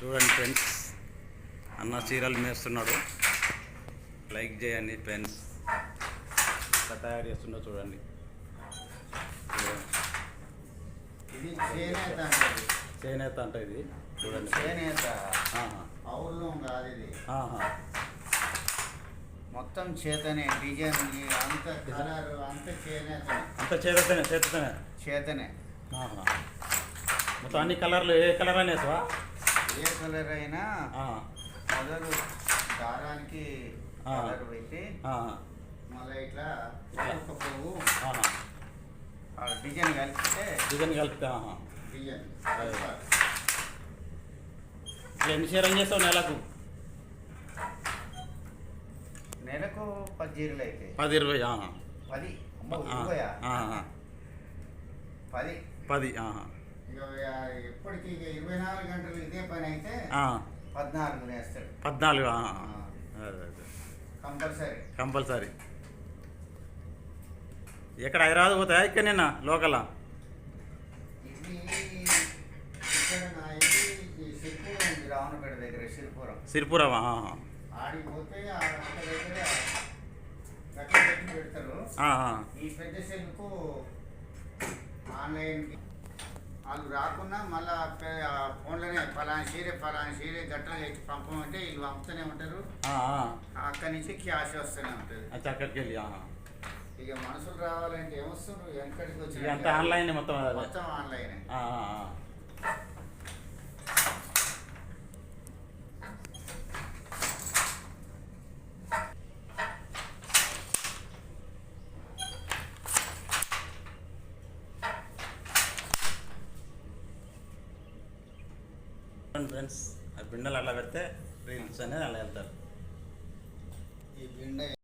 చూడండి ఫ్రెండ్స్ అన్న చీరలు మేస్తున్నాడు లైక్ చేయండి ఫ్రెండ్స్ ఎట్లా తయారు చేస్తుండో చూడండి. ఇది చేనేత చేనేత అంటే ఇది. చూడండి. చేనేత. కాదు ఇది. మొత్తం చేతనే డిజైన్ అంత కలర్ అంత చేనేత. అంత చేతనే చేతనే. చేతనే. మొత్తం అన్ని కలర్లు ఏ కలర్ అనేసవా ఏ కలర్ అయినా మొదలు దారానికి. కలర్ పెట్టి మళ్ళీ ఇట్లా ఒక్కొక్క పువ్వు డిజైన్ కలిపితే డిజైన్ కలిపితే. డిజైన్. ఎన్ని చీరలు చేస్తావు నెలకు? నెలకు పది జీరలు అయితే. పది ఇరవై. పది. పది. పది ఇరవై నాలుగు గంటలు ఇదే పని అయితే ఆ. పద్నాలుగు వేస్తాడు కంపల్సరీ. కంపల్సరీ. ఎక్కడ హైదరాబాద్ పోతాయా ఇక్కడ నిన్న లోకల్? సిరిపురం పెడతారు. ఈ పెద్ద సెల్కు ఆన్లైన్ వాళ్ళు రాకున్నా మళ్ళా ఫోన్లోనే ఫలానా సీరే ఫలానా సీరే గట్ల తెచ్చి పంపమంటే వీళ్ళు పంపుతూనే ఉంటారు. అక్కడి నుంచి క్యాష్ వస్తూనే ఉంటుంది. అక్కడికి వెళ్ళి. ఇక మనుషులు రావాలంటే ఏమొస్తారు వెనకడికి వచ్చి ఆన్లైన్ మొత్తం. అదే మొత్తం ఆన్లైన్. ఫ్రెండ్స్ ఆ బిండలు అలా పెడితే రీల్స్ అనేది అలా వెళ్తారు ఈ బిండ